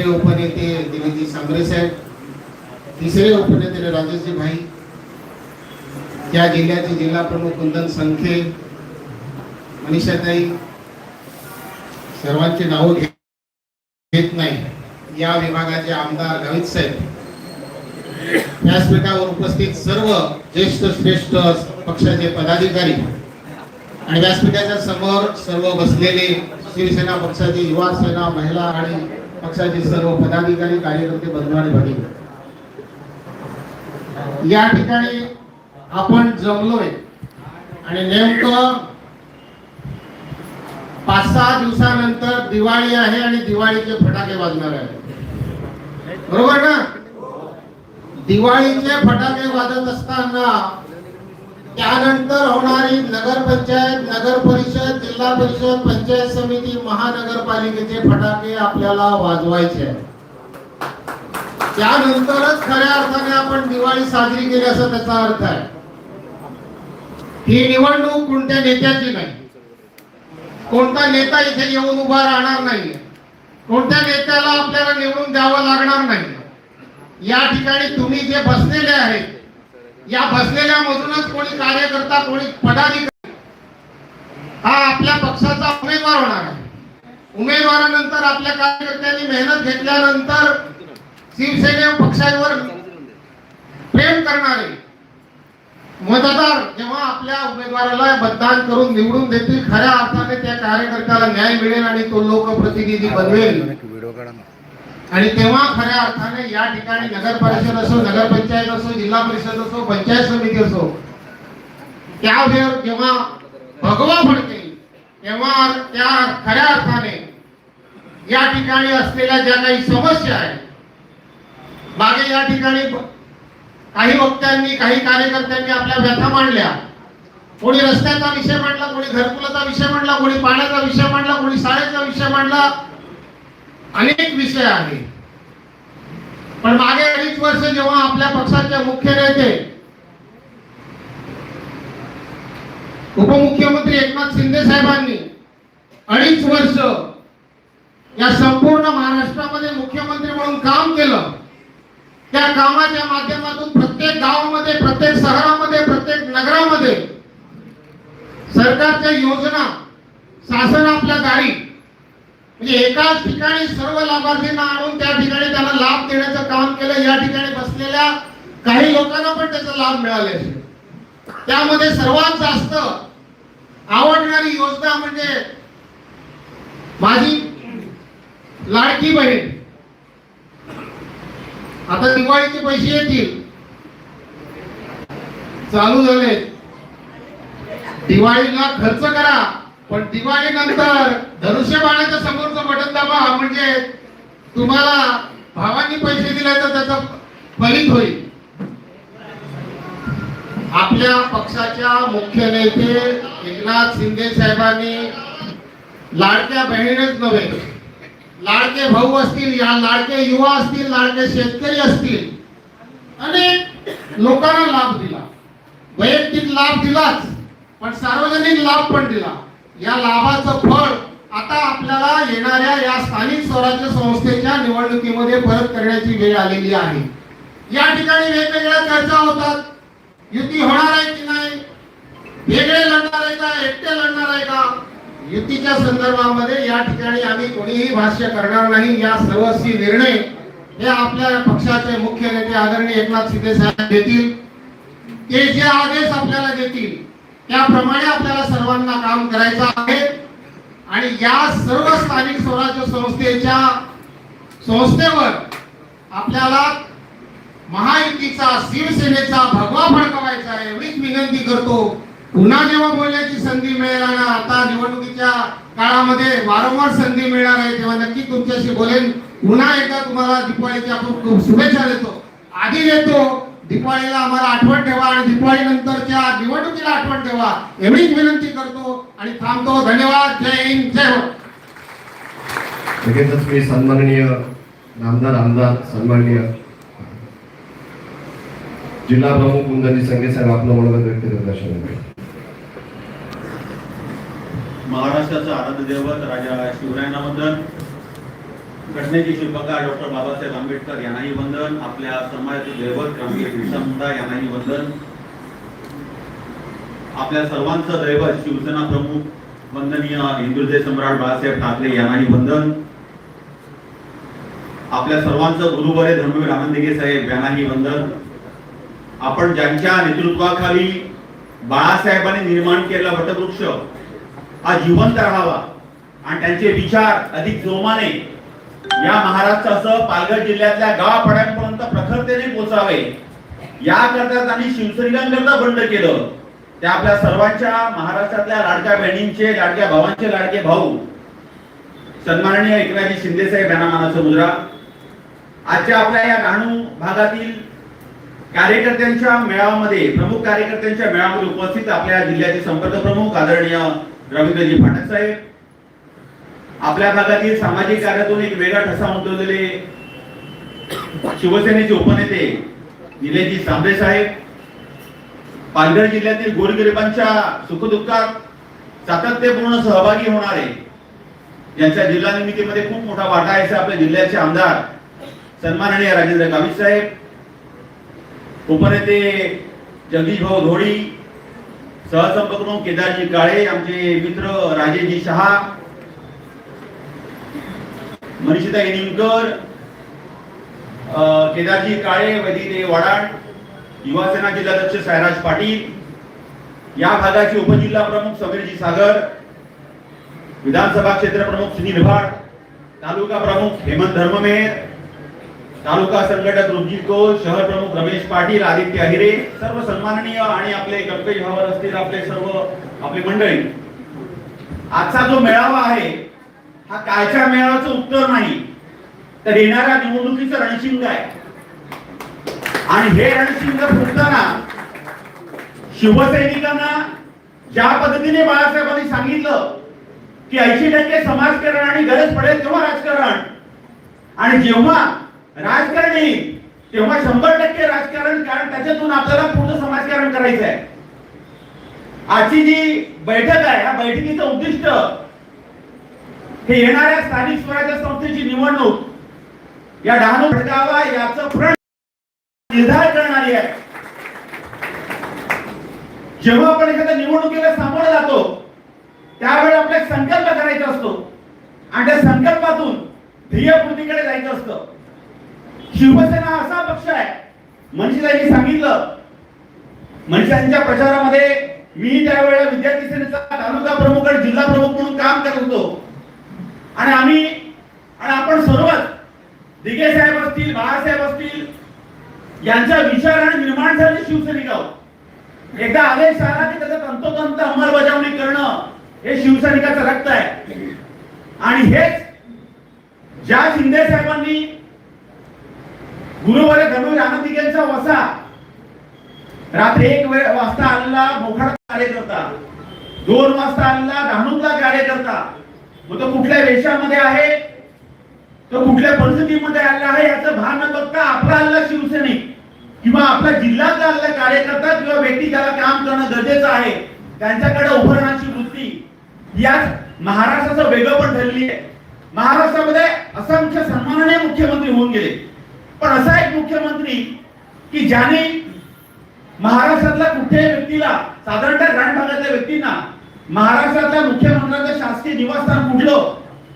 दुसरे उपनेते दिनेशजी सांगरे साहेब तिसरे उपनेते राजेशजी भाई त्या जिल्ह्याचे जिल्हा प्रमुख कुंदन संखे मनीषाताई सर्वांची नावं घेत नाही. या विभागाचे आमदार गावित साहेब. व्यासपीठावर उपस्थित सर्व ज्येष्ठ श्रेष्ठ पक्षाचे पदाधिकारी आणि व्यासपीठाच्या समोर सर्व बसलेले शिवसेना पक्षाचे युवा सेना महिला आणि पक्षाचे सर्व पदाधिकारी कार्यकर्ते बंधू आणि भगिनी. या ठिकाणी आपण जमलोय आणि नेमकं पाच सहा दिवसानंतर दिवाळी आहे आणि दिवाळीचे फटाके वाजणार आहे बरोबर ना? दिवाळीचे फटाके वाजत असताना त्यानंतर होणारी नगरपंचायत नगर परिषद जिल्हा परिषद पंचायत समिती महानगरपालिकेचे फटाके आपल्याला वाजवायचे आहेत. त्यानंतरच खऱ्या अर्थाने आपण दिवाळी साजरी केली असा त्याचा अर्थ आहे. ही निवडणूक कोणत्या नेत्याची नाही. कोणता नेता इथे येऊन उभा राहणार नाही. कोणत्या नेत्याला आपल्याला निवडून द्यावं लागणार नाही. या ठिकाणी तुम्ही जे बसलेले आहेत या बसलेल्या मधूनच कोणी कार्यकर्ता कोणी पदाधिकारी. हा आपल्या पक्षाचा उमेदवार होणार आहे. उमेदवारानंतर आपल्या कार्यकर्त्यांनी मेहनत घेतल्यानंतर शिवसेने पक्षावर प्रेम करणारे मतदार जेव्हा आपल्या उमेदवाराला मतदान करून निवडून देतील खऱ्या अर्थाने त्या कार्यकर्त्याला न्याय मिळेल आणि तो लोकप्रतिनिधी बनवेल. आणि तेव्हा खऱ्या अर्थाने या ठिकाणी नगर परिषद असो नगरपंचायत असो जिल्हा परिषद असो पंचायत समिती असो त्यावेळेवर जेव्हा भगवा फडकेल तेव्हा त्या खऱ्या अर्थाने या ठिकाणी असलेल्या ज्या काही समस्या आहेत मागे या ठिकाणी काही वक्त्यांनी काही कार्यकर्त्यांनी आपल्या व्यथा मांडल्या. कोणी रस्त्याचा विषय मांडला कोणी घरकुलाचा विषय मांडला कोणी पाण्याचा विषय मांडला कोणी शाळेचा विषय मांडला अनेक विषय आहे. पण मागे अडीच वर्ष जेव्हा आपल्या पक्षाचे मुख्य नेते उपमुख्यमंत्री एकनाथ शिंदे साहेबांनी अडीच वर्ष या संपूर्ण महाराष्ट्रामध्ये मुख्यमंत्री म्हणून काम केलं त्या कामाच्या माध्यमातून प्रत्येक गावामध्ये प्रत्येक शहरामध्ये प्रत्येक नगरामध्ये सरकारच्या योजना शासन आपल्या गाडी म्हणजे एकाच ठिकाणी सर्व लाभार्थींना आणून त्या ठिकाणी त्यांना लाभ देण्याचं काम केलं या ठिकाणी बसलेल्या काही लोकांना पण त्याचा लाभ मिळाले त्यामध्ये सर्वात जास्त आवडणारी योजना म्हणजे माझी लाडकी बहीण. आता दिवाळीचे पैसे येतील. चालू झाले. दिवाळीला खर्च करा पण दिवाळी नंतर धनुष्यबाणाच्या समोरचं बटन दाबा म्हणजे तुम्हाला भावांनी पैसे दिले तर त्याचं फलित होईल. आपल्या पक्षाच्या मुख्य नेते एकनाथ शिंदे साहेबांनी लाडक्या बहिणच नव्हे लाडके भाऊ असतील या लाडके युवा असतील लाडके शेतकरी असतील अनेक लोकांना लाभ दिला. वैयक्तिक लाभ दिलाच पण सार्वजनिक लाभ पण दिला. या लाभाचं फळ आता आपल्याला येणाऱ्या या स्थानिक स्वराज्य संस्थेच्या निवडणुकीमध्ये परत करण्याची वेळ आलेली आहे. या ठिकाणी वेगवेगळ्या चर्चा होतात. युती होणार आहे की नाही? वेगळे लढणार आहे का? एकटे लढणार आहे का? युतीच्या संदर्भामध्ये या ठिकाणी आम्ही कोणीही भाष्य करणार नाही. या सर्वस्वी निर्णय हे आपल्या पक्षाचे मुख्य नेते आदरणीय एकनाथ शिंदे साहेब देतील. ते जे आदेश आपल्याला देतील त्याप्रमाणे आपल्याला सर्वांना काम करायचं आहे. आणि या सर्व स्थानिक स्वराज्य संस्थेच्या संस्थेवर आपल्याला महायुतीचा शिवसेनेचा भगवा फडकवायचा आहे एवढीच विनंती करतो. पुन्हा जेव्हा बोलण्याची संधी मिळेल आणि आता निवडणुकीच्या काळामध्ये वारंवार संधी मिळणार आहे तेव्हा नक्की तुमच्याशी बोलेन. पुन्हा एकदा तुम्हाला दीपावलीच्या खूप खूप शुभेच्छा देतो. आधी देतो. दिवाळीला आम्हाला आठवण ठेवा आणि दिवाळी नंतरच्या निवडणुकीला आठवण ठेवा. एवढीच विनंती करतो आणि थांबतो. धन्यवाद. जय हिंद. जय हो. लगेचच मी सन्माननीय नामदार आमदार सन्माननीय जिल्हा प्रमुख कुंदनी संघे साहेब आपलं मनोगत व्यक्त करत महाराष्ट्राचं आराध्य दैवत राजा शिवरायांना वंदन. घटनेचे शिल्पकार डॉक्टर बाबासाहेब आंबेडकर यांनाही वंदन आपल्या समाजाचे दैवत क्रांती बिरसा मुंडा यांनाही वंदन. आपल्या सर्वांचं दैवत शिवसेना प्रमुख वंदनीय हिंदुजय सम्राट बाळासाहेब ठाकरे यांनाही वंदन. आपल्या सर्वांचं गुरुबरे धर्मवीर आनंदिगे साहेब यांनाही वंदन. आपण ज्यांच्या नेतृत्वाखाली बाळासाहेबांनी निर्माण केलेला वटवृक्ष हा जिवंत राहावा आणि त्यांचे विचार अधिक जोमाने या महाराष्ट्रासह पालघर जिल्ह्यातल्या गावापाड्यांपर्यंत प्रखरतेने पोचावे. याकरता त्यांनी शिवसैनिकांकरता बंड केलं. ते आपल्या सर्वांच्या महाराष्ट्रातल्या लाडक्या बहिणींचे लाडक्या भावांचे लाडके भाऊ. सन्माननीय एकनाथजी शिंदे साहेब यांना मानाचा मुद्रा. आजच्या आपल्या या डहाणू भागातील कार्यकर्त्यांच्या मेळाव्यामध्ये प्रमुख कार्यकर्त्यांच्या मेळाव्यामध्ये उपस्थित आपल्या जिल्ह्याचे संपर्क प्रमुख आदरणीय रवींद्रजी फाटक साहेब आपल्या भागातील सामाजिक कार्यातून एक वेगळा ठसा उमटवलेले शिवसेनेचे उपनेते निलेशजी सांबरे साहेब पालघर जिल्ह्यातील गोरगरिबांच्या सुखदुःखात सातत्यपूर्ण सहभागी होणारे यांच्या जिल्हा निर्मितीमध्ये खूप मोठा वाटा आहे आपल्या जिल्ह्याचे आमदार सन्माननीय राजेंद्र गावित साहेब उपनेते जगदीश भाऊ धोडी सहसंपर्क केदारजी काळे आमचे मित्र राजेजी शहा मनीषिता येनिमकर केदारजी काळे वैदिक वडाड युवासेना जिल्हाध्यक्ष सायराज पाटील या भागाचे उपजिल्हा प्रमुख समीरजी सागर विधानसभा क्षेत्र प्रमुख सुनील भाट तालुका प्रमुख हेमंत धर्ममेर तालुका संघटक रुपजित घोष शहर प्रमुख रमेश पाटील आदित्य अहिरे सर्व सन्माननीय आणि आपले कल्पेश भावर असतील आपले सर्व आपली मंडळी आजचा जो मेळावा आहे हा कालच्या मेळाव्याचं उत्तर नाही. तर येणाऱ्या निवडणुकीचं रणशिंग आहे. आणि हे रणशिंग फुटताना शिवसैनिकांना ज्या पद्धतीने बाळासाहेबांनी सांगितलं की ऐंशी टक्के समाजकारण आणि गरज पडेल तेव्हा राजकारण. आणि जेव्हा राजकारण येईल तेव्हा शंभर टक्के राजकारण कारण त्याच्यातून आपल्याला पूर्ण समाजकारण करायचं आहे आजची जी बैठक आहे या बैठकीचं उद्दिष्ट हे येणाऱ्या स्थानिक स्वराज्य संस्थेची निवडणूक या डहाणू भडकावा याचं प्रण निर्धार करणारी आहे. जेव्हा आपण एखाद्या निवडणुकीला सामोरं जातो त्यावेळी आपला एक संकल्प करायचा असतो. आणि त्या संकल्पातून ध्येयपूर्तीकडे जायचं असतं. शिवसेना असा पक्ष आहे. मनशीताईंनी सांगितलं मनशांच्या प्रचारामध्ये मी त्यावेळेला विद्यार्थी सेनेचा तालुका प्रमुख आणि जिल्हा प्रमुख म्हणून काम करत होतो. आणि आम्ही आणि आपण सर्वच दिगे साहेब असतील बाळासाहेब असतील यांच्या विचार आणि निर्माण झाले शिवसैनिक आहोत. एकदा आदेश आला की त्याचा तंतोतंत अंमलबजावणी करणं हे शिवसैनिकाचं रक्त आहे. आणि हेच ज्या शिंदे साहेबांनी गुरुवारी धनुर आनंदिकेंचा वसा रात्री एक वेळ वाजता आणला मोखाडा कार्यकर्ता दोन वाजता आणला डहाणूतला कार्यकर्ता मग तो कुठल्या वेशामध्ये आहे? तो कुठल्या परिस्थितीमध्ये आला आहे? याचं भान न बघता आपला आलेला शिवसैनिक किंवा आपला जिल्हा आलेला कार्यकर्ता किंवा व्यक्ती ज्याला काम करणं गरजेचं आहे त्यांच्याकडे उभारण्याची वृत्ती याच महाराष्ट्राचं वेगळं पण ठरली आहे. महाराष्ट्रामध्ये असंख्य सन्माननीय मुख्यमंत्री होऊन गेले. पण असा एक मुख्यमंत्री की ज्याने महाराष्ट्रातल्या कुठल्याही व्यक्तीला साधारणतः ग्रामीण भागातल्या व्यक्तींना महाराष्ट्रातल्या मुख्यमंत्र्यांचं शासकीय निवासस्थान कुठलं?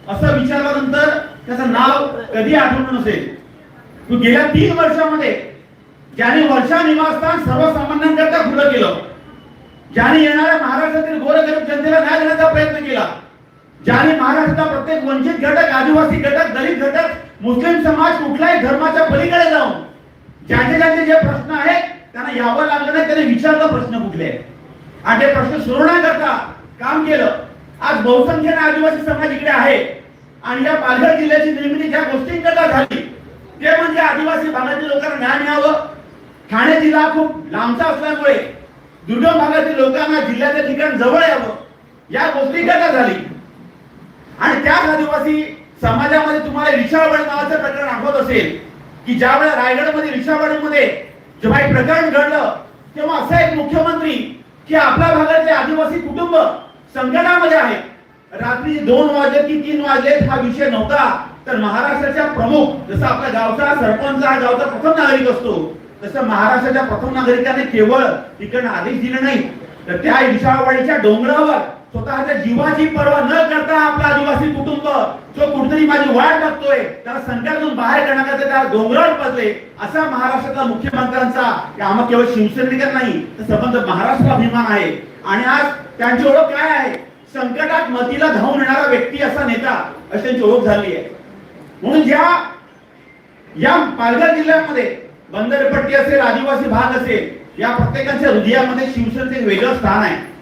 असं विचारल्यानंतर त्याचं नाव कधी आठवण नसेल? गेल्या तीन वर्षामध्ये ज्याने वर्षा निवासस्थान सर्वसामान्यांकरता खुलं केलं ज्याने येणाऱ्या महाराष्ट्रातील गोरगरीब जनतेला न्याय देण्याचा प्रयत्न केला ज्याने महाराष्ट्राचा प्रत्येक वंचित घटक आदिवासी घटक दलित घटक मुस्लिम समाज कुठल्याही धर्माच्या पलीकडे जाऊन ज्याचे ज्याचे जे प्रश्न आहेत त्यांना यावं लागलं नाही त्याने विचारलं प्रश्न कुठले? आणि ते प्रश्न सोडवण्याकरता काम केलं. आज बहुसंख्येने आदिवासी समाज इकडे आहे. आणि या पालघर जिल्ह्याची निर्मिती ज्या गोष्टींकरता झाली ते म्हणजे आदिवासी भागातील लोकांना न्याय मिळावं. ठाणे जिल्हा खूप लांबचा असल्यामुळे दुर्गम भागातील लोकांना जिल्ह्याच्या ठिकाण जवळ यावं या गोष्टीकरता झाली. आणि त्याच आदिवासी समाजामध्ये तुम्हाला रिक्षावाडी नावाचं प्रकरण आठवत असेल की ज्यावेळेला रायगडमध्ये रिक्षावाडीमध्ये जेव्हा एक प्रकरण घडलं तेव्हा असा एक मुख्यमंत्री की आपल्या भागातले आदिवासी कुटुंब संकटामध्ये आहे. रात्री दोन वाजले की तीन वाजले हा विषय नव्हता. तर महाराष्ट्राच्या प्रमुख जसं आपल्या गावचा सरपंच हा गावचा प्रथम नागरिक असतो तसं महाराष्ट्राच्या प्रथम नागरिकाने केवळ तिकडनं आदेश दिले नाही. तर त्या विशाळवाडीच्या डोंगरावर स्वतःच्या जीवाची पर्वा न करता आपला आदिवासी कुटुंब जो कुठतरी माझी वाट बघतोय त्याला संकटातून बाहेर करण्याकरता त्याला डोंगरावर पडले असा महाराष्ट्रातला मुख्यमंत्र्यांचा आम्हाला आम्हा केवळ शिवसैनिकच नाही तर संबंध महाराष्ट्र अभिमान आहे. आणि आज त्यांची ओळख काय आहे? संकटात मतीला धावून येणारा व्यक्ती असा नेता अशी त्यांची ओळख झाली आहे. म्हणून ज्या या पालघर जिल्ह्यामध्ये बंदरपट्टी असेल आदिवासी भाग असेल या प्रत्येकाच्या हृदयामध्ये शिवसेनेचं एक वेगळं स्थान आहे.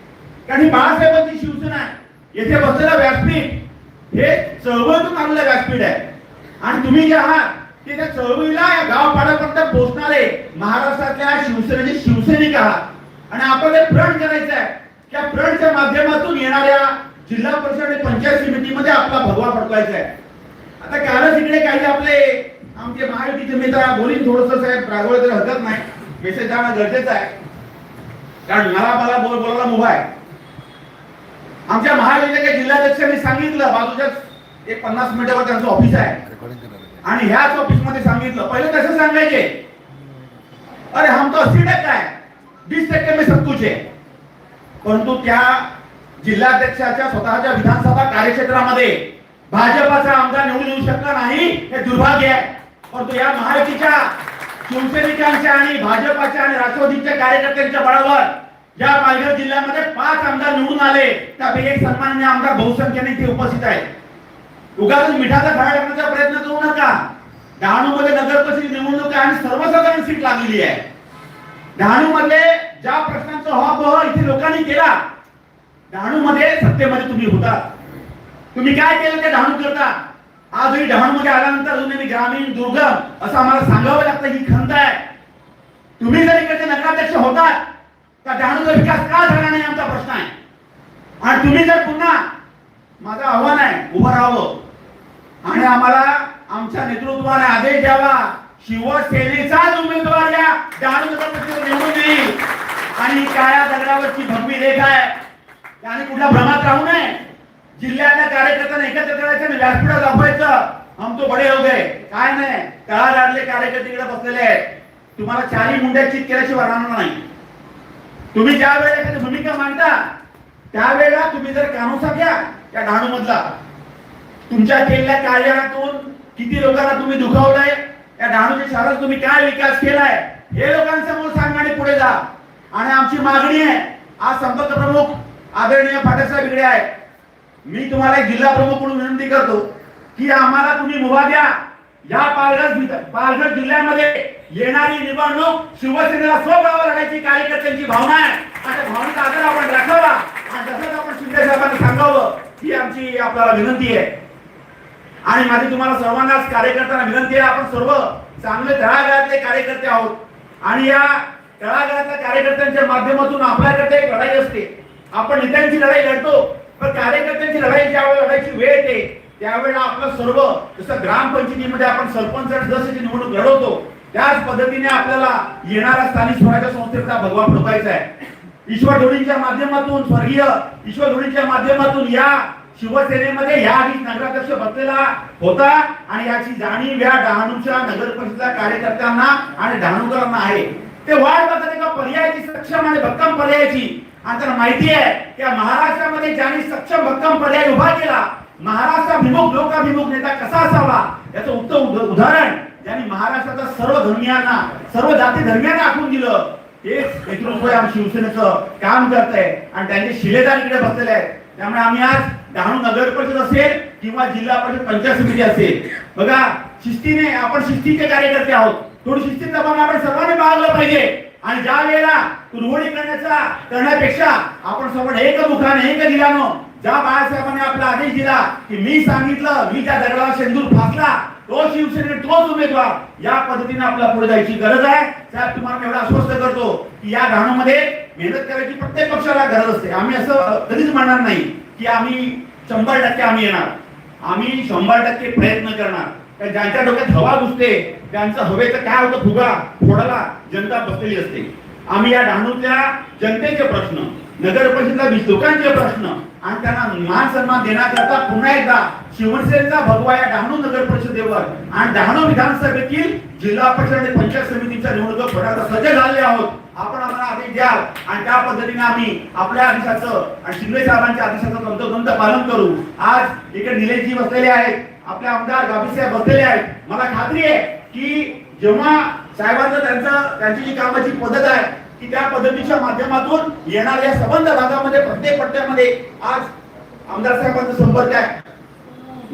कारण ही बाळासाहेबांची शिवसेना आहे. येथे बसलेला व्यासपीठ हे चळवळीतून आलेलं व्यासपीठ आहे. आणि तुम्ही जे आहात ते त्या चळवळीला या गावपाड्यापर्यंत पोहोचणारे महाराष्ट्रातल्या शिवसेनेचे शिवसैनिक आहात. आणि आपल्याला फ्रंट करायचं आहे त्या फ्रंटच्या माध्यमातून येणाऱ्या जिल्हा परिषद आणि पंचायत समितीमध्ये आपला भगवा फडकवायचा आहे. आता कालच इकडे काही आपले आमचे महायुतीचे मित्र बोलीन थोडस साहेब रागवलं तर हरकत नाही. मेसेज जाणं गरजेचं आहे. कारण मला मला बोल बोलायला मुभा आहे. आमच्या महायुतीच्या जिल्हाध्यक्षांनी सांगितलं बाजूच्याच एक पन्नास मिनिटावर त्यांचं ऑफिस आहे. आणि ह्याच ऑफिसमध्ये सांगितलं. पहिले कसं सांगायचे? अरे हम तो अस्सी टक्का है बीस टक्के में सब कुछ है परंतु त्या जिल्हाध्यक्षाच्या स्वतःच्या विधानसभा कार्यक्षेत्रामध्ये भाजपाचा आमदार निवडून येऊ शकला नाही हे दुर्भाग्य आहे. परंतु या महायुतीच्या शिवसैनिकांच्या आणि भाजपाच्या आणि राष्ट्रवादीच्या कार्यकर्त्यांच्या बळावर या पालघर जिल्ह्यामध्ये पाच आमदार निवडून आले त्यापैकी एक सन्मान्य आमदार बहुसंख्येने इथे उपस्थित आहेत. उगाच मिठाचा खडा करण्याचा प्रयत्न करू नका. डहाणू मध्ये नगर परिषद निवडणूक आहे आणि सर्वसाधारण सीट लागलेली आहे. डहाणू मध्ये ज्या प्रश्नांचा हॉबह इथे लोकांनी केला डहाणू मध्ये सत्तेमध्ये तुम्ही होता. तुम्ही काय केलं ते डहाणू करता? आजही डहाणू मध्ये आल्यानंतर अजूनही ग्रामीण दुर्गम असं आम्हाला सांगावं लागतं ही खंत आहे. तुम्ही जर इकडचे नगराध्यक्ष होतात तर डहाणूचा विकास का झाला नाही आमचा प्रश्न आहे. आणि तुम्ही जर पुन्हा माझं आव्हान आहे उभं राहावं. आणि आम्हाला आमच्या नेतृत्वाने आदेश द्यावा. शिवसेनेचाच उमेदवार या डहाणूचा निवडून येईल आणि काळ्या दगडावरची भगवी रेख आहे. त्याने कुठल्या भ्रमात राहू नये. जिल्ह्यातल्या कार्यकर्त्यांना एकत्र करायचं आणि व्यासपीठात दाखवायचं. हम तो बडे हो गए. काय नाही. तळागाळातले कार्यकर्ते इकडे बसलेले आहेत. तुम्हाला चारही मुंड्या चित केल्याशिवाय राहणार नाही. तुम्ही ज्या वेळेला एखादी भूमिका मांडता त्यावेळेला तुम्ही जर कानोसा घ्या त्या डहाणू मधला तुमच्या केलेल्या कार्यातून किती लोकांना तुम्ही दुखावलंय या डहाणूच्या शहरात तुम्ही काय विकास केलाय हे लोकांसमोर सांगा आणि पुढे जा. आणि आमची मागणी आहे आज संपर्क प्रमुख आदरणीय फाटकसाहेब इकडे आहे मी तुम्हाला जिल्हा प्रमुख म्हणून विनंती करतो की आम्हाला तुम्ही मुभा द्या. या पालघर पालघर जिल्ह्यामध्ये येणारी निवडणूक शिवसेनेला स्वभाव लढायची कार्यकर्त्यांची भावना आहे. आणि त्या भावनेचा आदर आपण राखावा आणि तसंच आपण शिंदे साहेबांना सांगावं ही आमची आपल्याला विनंती आहे. आणि माझी तुम्हाला सर्वांनाच कार्यकर्त्यांना विनंती आहे आपण सर्व चांगले तळागाळातले कार्यकर्ते आहोत. आणि या तळागाळातल्या कार्यकर्त्यांच्या माध्यमातून आपल्याकडे एक लढाई असते. आपण नेत्यांची लढाई लढतो पण कार्यकर्त्यांची लढाई ज्यावेळेला लढायची वेळ त्यावेळेला आपलं सर्व जसं ग्रामपंचायतीमध्ये आपण सरपंच सदस्याची निवडणूक लढवतो त्याच पद्धतीने आपल्याला येणाऱ्या स्थानिक स्वराज्य संस्थेचा भगवा फडकायचा आहे. ईश्वर धोनीच्या माध्यमातून स्वर्गीय ईश्वर धोनीच्या माध्यमातून या शिवसेनेमध्ये या आधी नगराध्यक्ष बसलेला होता आणि याची जाणीव या डहाणूच्या नगर परिषदेच्या कार्यकर्त्यांना आणि डहाणूकरांना आहे. ते वाढ बघत एका पर्यायाची सक्षम आणि भक्कम पर्यायाची? आणि त्यांना माहिती आहे की महाराष्ट्रामध्ये ज्यांनी सक्षम भक्कम पर्याय उभा केला महाराष्ट्राभिमुख लोकाभिमुख नेता कसा असावा? याचं उत्तम उदाहरण ज्यांनी महाराष्ट्राचा सर्व धर्मियांना सर्व जाती धर्मियांना आखून दिलं तेच नेतृत्व शिवसेनेचं काम करत आहे आणि त्यांचे शिलेदार इकडे बसलेले आहेत. त्यामुळे आम्ही आज डहाणू नगर परिषद असेल किंवा जिल्हा परिषद पंचायत समिती असेल. बघा शिस्तीने आपण शिस्तीचे कार्यकर्ते आहोत. थोडी शिस्तीचा भाग आपण सर्वांनी बाळगलं पाहिजे. आणि ज्या वेळेला कुरवडी करण्याचा करण्यापेक्षा आपण सर्व एक मुखाने एक दिलानो ज्या बाळासाहेबांनी आपला आदेश दिला की मी सांगितलं मी त्या दगडाला शेंदूर फासला तो शिवसेने तोच उमेदवार. या पद्धतीने आपल्याला पुढे जायची गरज आहे. साहेब तुम्हाला एवढा एवढं आश्वस्त करतो की या डहाणूमध्ये मेहनत करायची प्रत्येक पक्षाला गरज असते. आम्ही असं कधीच म्हणणार नाही की आम्ही शंभर टक्के आम्ही येणार. आम्ही शंभर टक्के प्रयत्न करणार. कारण ज्यांच्या डोक्यात हवा घुसते त्यांचं हवेचं काय होतं फुगा फोडाला जनता बसलेली असते. आम्ही या डहाणूतल्या जनतेचे प्रश्न नगर परिषदेला लोकांचे प्रश्न आणि त्यांना मान सन्मान देण्याकरता पुन्हा एकदा शिवसेनेचा भगवा या डहाणू नगर परिषदेवर आणि डहाणू विधानसभेतील जिल्हा परिषद आणि पंचायत समितीच्या निवडणुका भरण्याचा सज्ज झाले आहोत. आपण आम्हाला आदेश द्याल आणि त्या पद्धतीने आम्ही आपल्या आदेशाचं आणि शिंदे साहेबांच्या आदेशाचं तंतोतंत पालन करू. आज इकडे निलेशजी बसलेले आहेत आपले आमदार गावी साहेब बसलेले आहेत. मला खात्री आहे की जेव्हा साहेबांचं त्यांचं त्यांची जी कामाची पद्धत आहे की त्या पद्धतीच्या माध्यमातून येणाऱ्या संबंध भागामध्ये प्रत्येक पट्ट्यामध्ये आज आमदार साहेबांचा संपर्क आहे.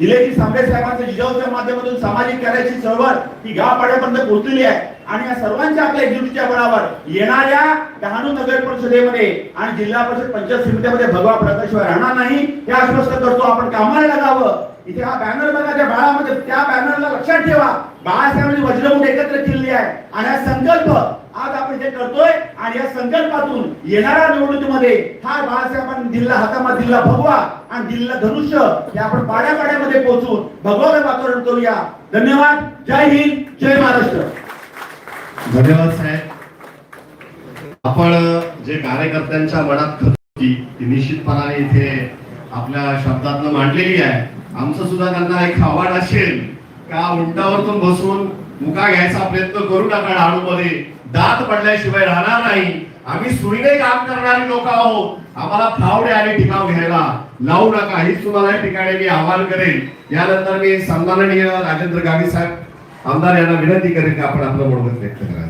निलेजी सांबे साहेबांच्या जिजाऊच्या माध्यमातून सामाजिक कार्याची चळवळ ही गावपाड्यापर्यंत पोहोचलेली आहे. आणि या सर्वांच्या आपल्या एकजुटीच्या बळावर येणाऱ्या डहाणू नगर परिषदेमध्ये आणि जिल्हा परिषद पंचायत समितीमध्ये भगवा प्रकाशिवाय राहणार नाही हे आश्वस्त करतो. आपण कामाला लागावं इथे हा बॅनर बघा त्या बाळामध्ये त्या बॅनरला लक्षात ठेवा. बाळासाहेबांनी वज्रमुठ एकत्र केलेली आहे. आणि हा संकल्प आज आपण जे करतोय आणि या संकल्पातून येणाऱ्या निवडणुकीमध्ये हा बाळासाहेबांनी दिल्ला हातामध्ये दिल्ला भगवा आणि दिल्ला धनुष्य हे आपण पाड्या पाड्यामध्ये पोहोचून भगवान वातावरण करूया. धन्यवाद. जय हिंद. जय महाराष्ट्र. धन्यवाद साहेब. आपण जे कार्यकर्त्यांच्या मनात खत होती ती निश्चितपणाने इथे आपल्या शब्दातनं मांडलेली आहे. आमचं सुद्धा त्यांना एक आव्हान असेल का उंटावरतून बसून मुका घ्यायचा प्रयत्न करू नका डहाणूमध्ये दात पडल्याशिवाय राहणार नाही. आम्ही सुईने काम करणारी लोक आहोत. आम्हाला फावडे आणि टिकाव घ्यायला लावू नका. हीच तुम्हाला या ठिकाणी मी आवाहन करेन. यानंतर मी सन्माननीय राजेंद्र गावी साहेब आमदार यांना विनंती करेन की आपण आपलं मनोगत व्यक्त करा